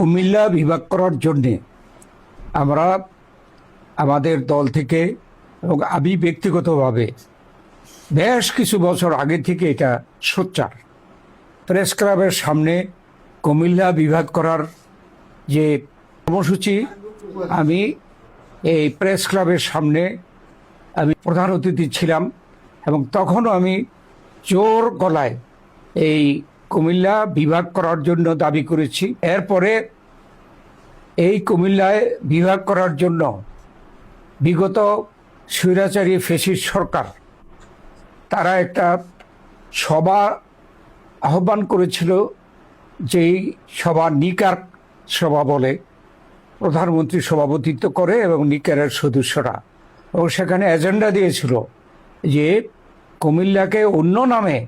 কুমিল্লা বিভাগ করার জন্যে আমরা আমাদের দল থেকে এবং আমি ব্যক্তিগতভাবে বেশ কিছু বছর আগে থেকে এটা সোচ্চার। প্রেস ক্লাবের সামনে কুমিল্লা বিভাগ করার যে কর্মসূচি, আমি এই প্রেস ক্লাবের সামনে আমি প্রধান অতিথি ছিলাম এবং তখনও আমি জোর গলায় এই কুমিল্লা বিভাগ করার জন্য দাবি করেছি। এরপরে এই কুমিল্লায় বিভাগ করার জন্য বিগত স্বৈরাচারী ফেসিস সরকার, তারা একটা সভা আহ্বান করেছিল যেই সভা নিকার সভা বলে প্রধানমন্ত্রী সভাপতিত্ব করে এবং নিকারের সদস্যরা। এবং সেখানে এজেন্ডা দিয়েছিল যে কুমিল্লাকে অন্য নামে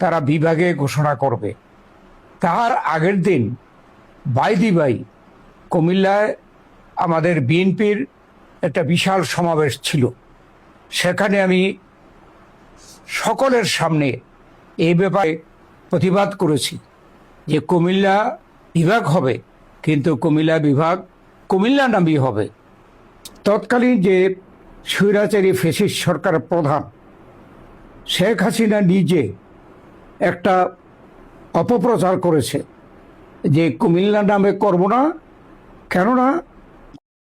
তারা বিভাগে ঘোষণা করবে। তার আগের দিন বাইদি বাই কুমিল্লায় আমাদের বিএনপির একটা বিশাল সমাবেশ ছিল। সেখানে আমি সকলের সামনে এই ব্যাপারে প্রতিবাদ করেছি যে কুমিল্লা বিভাগ হবে, কিন্তু কুমিল্লা বিভাগ কুমিল্লা নামই হবে। তৎকালীন যে স্বৈরাচারী ফেসিস সরকার প্রধান শেখ হাসিনা নিজে একটা অপপ্রচার করেছে যে কুমিল্লা নামে করব না কেননা